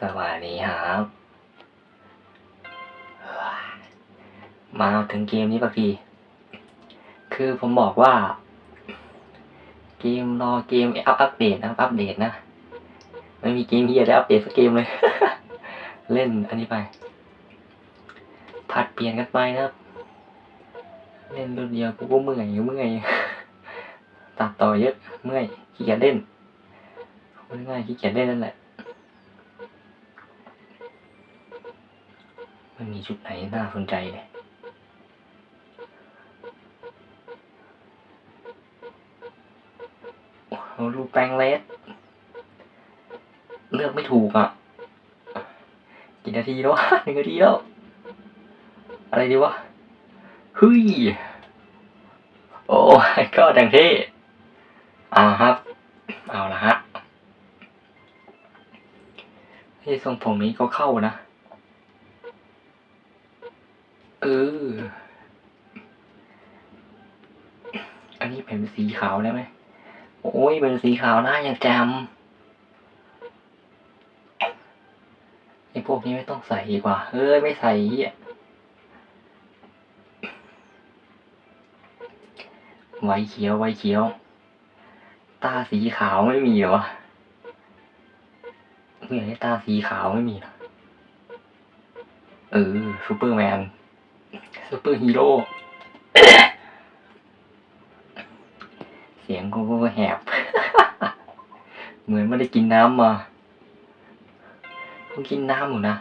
สวัสดีครับ มาถึงเกมนี้ปะทีคือผมบอกว่า เกมรอเกมอัปอัปเดตนะอัปเดตนะ ไม่มีเกมที่จะได้อัปเดตสักเกมเลย เล่นอันนี้ไป ผัดเปลี่ยนกันไปนะครับเล่นรุ่นเดียวกูก็เมื่อยเมื่อยตัดต่อเยอะเมื่อยขี้เกียจเล่นง่ายขี้เกียจเล่นนั่นแหละ มันมีชุดไหนน่าสนใจเลยโอ้โหรูปแปลงเลสเลือกไม่ถูกอะ กี่นาทีแล้วหนึ่งนาทีแล้ว อะไรดีวะเฮ้ย โอ้ก็ดังเท่อ่าครับ เอาละฮะเฮ้ยทรงผมนี้ก็เข้านะ เออ อันนี้เป็นสีขาวได้ไหม โอ้ย เป็นสีขาวหน้าอย่างแจมไอ้พวกนี้ไม่ต้องใส่ดีกว่าเอ้ย ไม่ใส่ไว้เขียวไว้เขียว ตาสีขาวไม่มีเหรอวะเนี่ยตาสีขาวไม่มีเหรอเออซูเปอร์แมน ซูเปอร์ฮีโร่เสียงกูก็แหบ เหมือนไม่ได้กินน้ำมาต้องกินน้ำอยู่นะ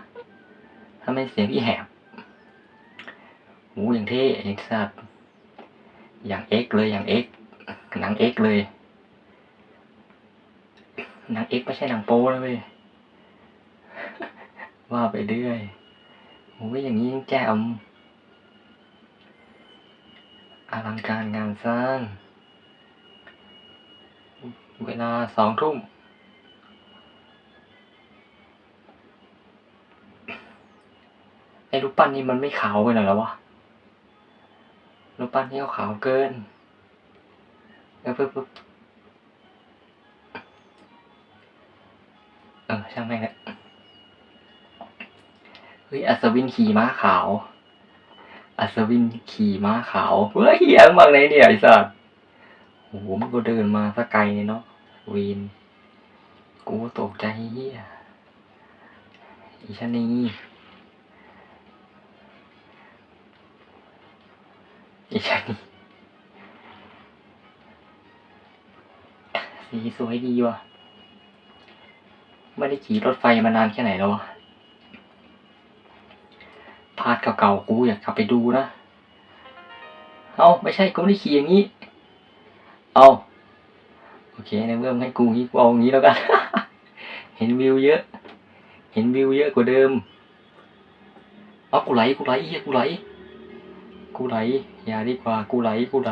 ถ้าไม่เสียงพี่แหบหูอย่างเท่อย่างสัตว์อย่างเอ็กเลยอย่างเอ็กหนังเอ็กเลยหนังเอ็กไม่ใช่หนังโป้นะเว้ยว่าไปเรื่อยโอ้ยอย่างนี้แจ่ม อลังการงานสร้าง เวลาสองทุ่ม ไอ้รูปปั้นนี่มันไม่ขาวไปหน่อยแล้ววะ รูปปั้นนี่ก็ขาวเกินเออปึ๊บปึ๊บเออช่างแม่งเลยเฮ้ย อัศวินขี่ม้าขาว อัศวินขี่ม้าขาว เฮ้ยเหี้ยมาไหนเนี่ยไอ้สัสโหมันก็เดินมาสักไกลเลยเนาะวีน กูตกใจเฮียอีชะนีอีชะนีสีสวยดีว่ะ ไม่ได้ขี่รถไฟมานานแค่ไหนแล้ววะ เก่าๆกูอยากกลับไปดูนะ เอาไม่ใช่กูไม่ได้ขี่อย่างนี้ เอาโอเคในเมื่อมึงให้กูงี้กูเอาอย่างนี้แล้วกัน เห็นวิวเยอะ เห็นวิวเยอะกว่าเดิมเอากูไหลกูไหลเฮียกูไหล กูไหลอย่าดีกว่ากูไหลกูไหล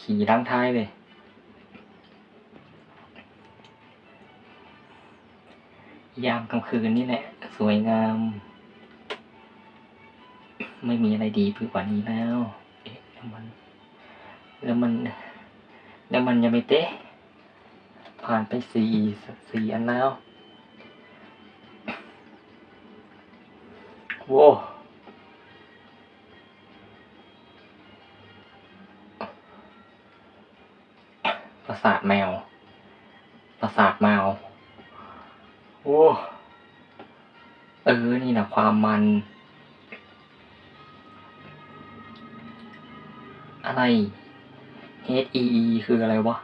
ขี่ดังท้ายเลยยามกลางคืนนี่แหละ สวยงาม ไม่มีอะไรดีไปกว่านี้แล้วเอ๊ะแล้วมัน แล้วมัน แล้วมันยังไม่เตะผ่านไปสี่สี่อันแล้วโว้ประสาทแมว ประสาทแมวโอ้เออ นี่นะความมัน อะไร H E E คืออะไรวะ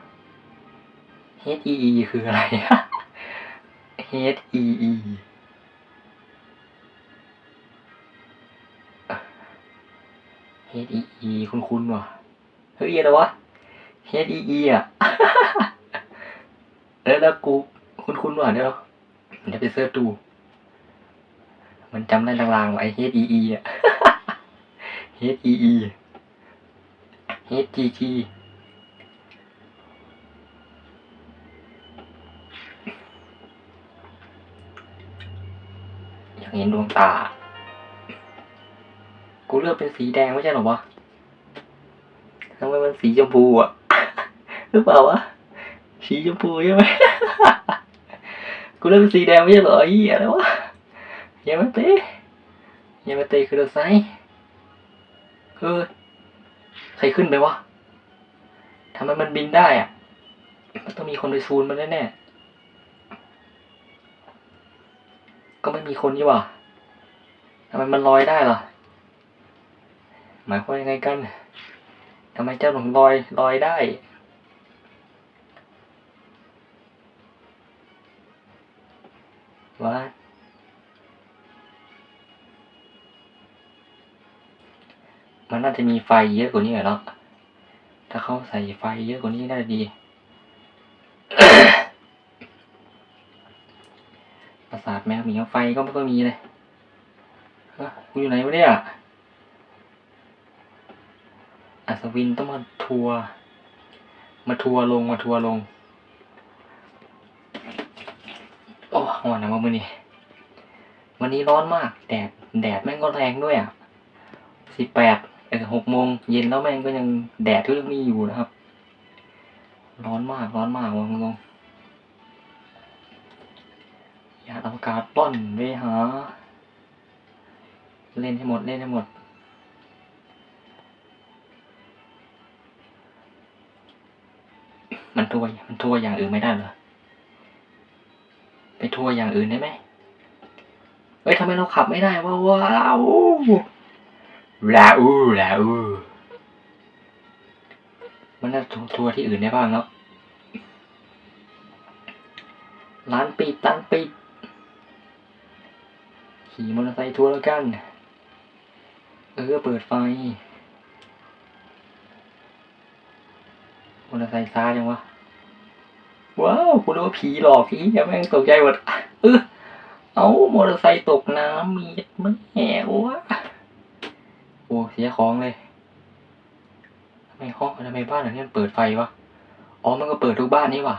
H E E คืออะไร H E E H E E คุณคุณว่ะเฮ้ยอะไรวะ H E E อะแล้วแล้วกูคุณคุณว่ะเดี๋ยวเดี๋ยวไปเสิร์ชดู มันจำได้ลางๆว่าไอ้ H E E อะ H E E G G อยากเห็นดวงตา กูเลือกเป็นสีแดงไม่ใช่หรอวะทำไมมันสีชมพูอะหรือเปล่าวะ สีชมพูใช่ไหมกูเลือกเป็นสีแดงไม่ใช่เหรอไอ้เหี้ยอะไรวะยามาเตะยามาเตะคือรถไซเออ ใครขึ้นไปวะทำไมมันบินได้อะ มันต้องมีคนไปซูนมันแน่ๆก็ไม่มีคนนี่ว่าทำไมมันลอยได้ล่ะ หมายความยังไงกันทำไมเจ้าถึงลอยลอยได้ว่า มันน่าจะมีไฟเยอะกว่านี้เหรอถ้าเขาใส่ไฟเยอะกว่านี้น่าจะดีประสาทแมวเหมียวไฟก็ไม่ค่อยมีเลยกูอยู่ไหนวะเนี่ยอัศวินต้องมาทัวร์มาทัวร์ลงมาทัวร์ลง โอ้วันนะมื้อนี้ วันนี้ร้อนมาก แดด แดดแม่งก็แรงด้วยอะสิบแปด เออหกโมงเย็นแล้วแม่งก็ยังแดดก็ยังมีอยู่นะครับ ร้อนมากร้อนมากวะมึงลงอยากอากาศป้อนไปหา เล่นให้หมดเล่นให้หมดมันทัวร์มันทัวร์อย่างอื่นไม่ได้เหรอ ไปทัวร์อย่างอื่นได้ไหม เฮ้ยทำไมเราขับไม่ได้วะว้าว ลาอูลาอูมันน่าทัวร์ทัวร์ที่อื่นได้บ้างเนาะร้านปิดร้านปิดขี่มอเตอร์ไซค์ทัวร์แล้วกัน เออ เปิดไฟมอเตอร์ไซค์ซ้ายยังวะ ว้าวคุณรู้ว่าผีหลอกผีอย่าแม่งตกใจหมดเออเอามอเตอร์ไซค์ตกน้ำมีมันแหววะ สียของเลยทำไมห้องทำไมบ้านหลังนี้มันเปิดไฟวะอ๋อมันก็เปิดทุกบ้านนี่ว่ะ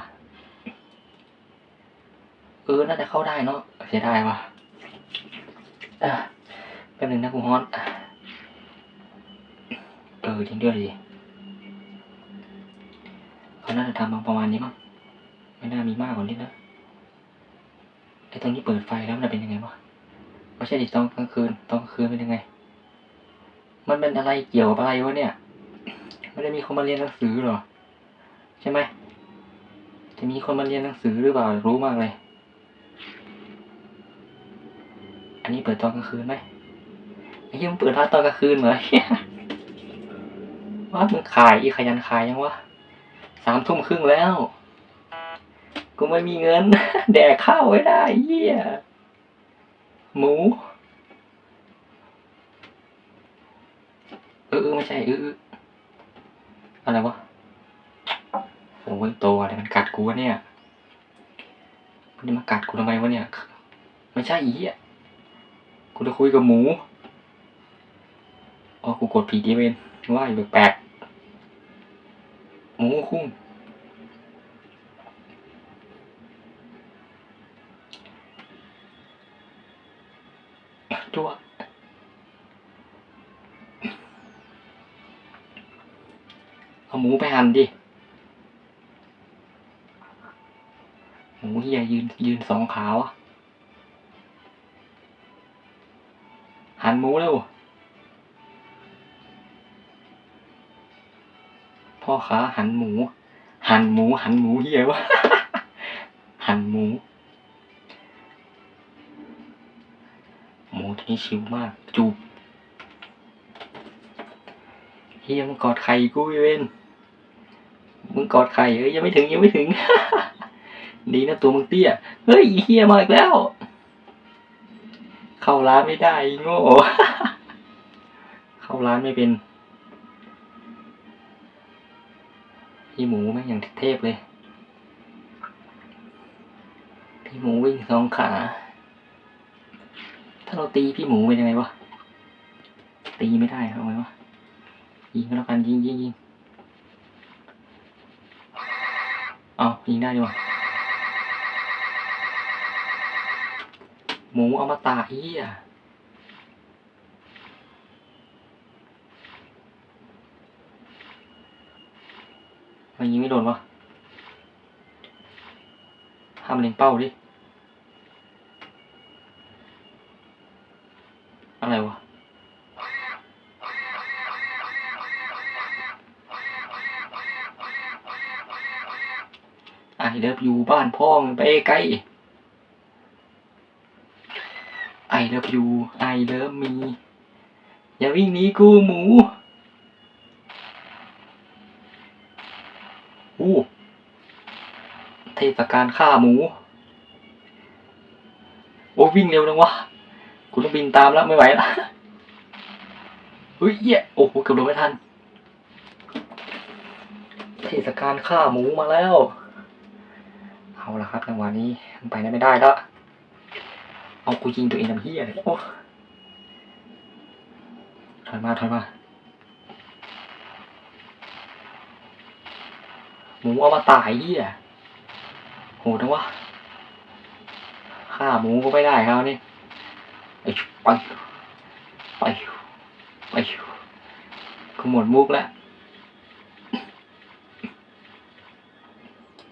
เออน่าจะเข้าได้เนาะเสียดายว่ะอะแป๊บนึงนะกูฮอนเออจริงด้วยดิเขาน่าจะทำประมาณนี้มั้งไม่น่ามีมากกว่านี้นะไอ้ตรงนี้เปิดไฟแล้วมันเป็นยังไงวะไม่ใช่ดิตอนกลางคืนตอนกลางคืนเป็นยังไง มันเป็นอะไรเกี่ยวกับอะไรวะเนี่ย ไม่ได้มีคนมาเรียนหนังสือหรอ ใช่ไหม จะมีคนมาเรียนหนังสือหรือเปล่า รู้มากเลย อันนี้เปิดตอนกลางคืนไหมไอ้ยังเปิดร้านตอนกลางคืนเหรอว่ามึงขายอีขยันขายยังวะสามทุ่มครึ่งแล้ว กูไม่มีเงิน แดกข้าวไว้ได้เหี้ยหมู เออไม่ใช่เอออะไรวะโอ้ยโตอะไรมันกัดกูวะเนี่ยมันจะมากัดกูทำไมวะเนี่ย ไม่ใช่อีอะกูจะคุยกับหมูอ๋อกูกดผิดอีเวนว่าอยู่แปลกหมูคุ้งจั่ว หมูไปหั่นดิ หมูเฮียยืนยืนสองขาวะหั่นหมูเร็ว พ่อค้าหั่นหมู หั่นหมู หั่นหมูเฮียวะ หั่นหมู หมูตัวนี้ชิวมาก จูบเฮียมึงกอดไข่กูอีเวน มึงกอดไข่เอ้ยยังไม่ถึงยังไม่ถึง ดีนะตัวมึงเตี้ย เฮ้ยเฮียมาอีกแล้ว เข้าร้านไม่ได้โง่เข้าร้านไม่เป็น พี่หมูแม่งอย่างเทพเลย พี่หมูวิ่งสองขา ถ้าเราตีพี่หมูเป็นยังไงวะ ตีไม่ได้ทำไมวะยิงก็แล้วกันยิงยิงยิง ยิงได้ดีว่ะหมูอมตะเฮียมันยิงไม่โดนวะห้ามเล็งเป้าดิ อะไรวะ เลิฟยูบ้านพ่องไปไกลไอเลิฟยูไอเลิฟมี อย่าวิ่งหนีกูหมูอู้เทศกาลฆ่าหมู โอ้วิ่งเร็วจังวะกูต้องบินตามแล้วไม่ไหวละเฮ้ยเยโอ้โหเกือบโดนไม่ทันเทศกาลฆ่าหมูมาแล้ว เอาละครับจังหวะนี้ไปได้ไม่ได้แล้ว เอากูยิงตัวเองทำเฮียเลยโอ้ถอยมาถอยมาหมูเอามาตายเฮียโหดจังวะฆ่าหมูก็ไม่ได้ครับนี่ไอ้ไปไปไปขมวดมุกแล้ว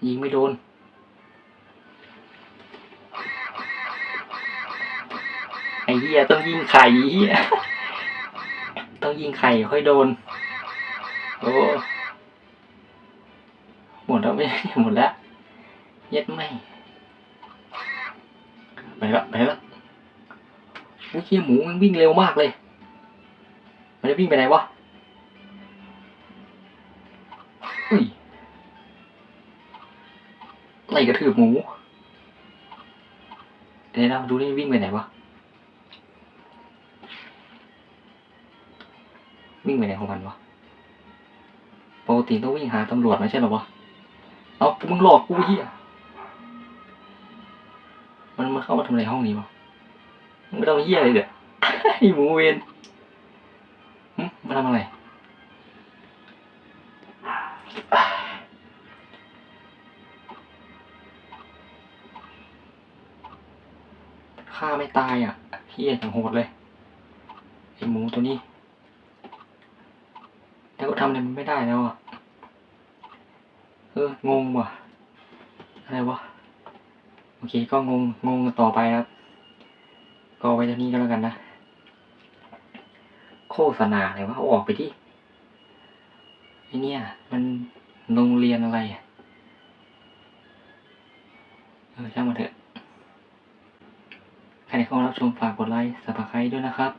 ยิงไม่โดน เหี้ยต้องยิงไข่เหี้ยต้องยิงไข่ค่อยโดน โอ้หมดแล้วไม่หมดแล้วเย็ดไม่ไปละไปละโอ้ยเหี้ยหมูมันวิ่งเร็วมากเลย มันจะวิ่งไปไหนวะอุ้ยไล่กระทืบหมูเดี๋ยวนะดูนี่วิ่งไปไหนวะ วิ่งไปไหนของมันวะปกติต้องวิ่งหาตำรวจไม่ใช่หรอวะเอามึงหลอกกูเฮียมันมาเข้ามาทำอะไรห้องนี้วะมึงไม่ต้องเฮียอะไรเดี๋ยวไอหมูเวนหึมาทำอะไรฆ่าไม่ตายอะเฮียอย่างโหดเลยไอหมูตัวนี้ แล้วก็ทำอะไรมันไม่ได้แล้วอะ เอองงว่ะ อะไรวะ โอเค ก็งงงงต่อไปครับ ก็ไว้เท่านี้ก็แล้วกันนะ โฆษณาอะไรวะอาออกไปที่ไอเนี่ย มันโรงเรียนอะไรอะเออช่างมาเถอะใครเข้ามารับชมฝากกดไลค์สับสไครต์ด้วยนะครับ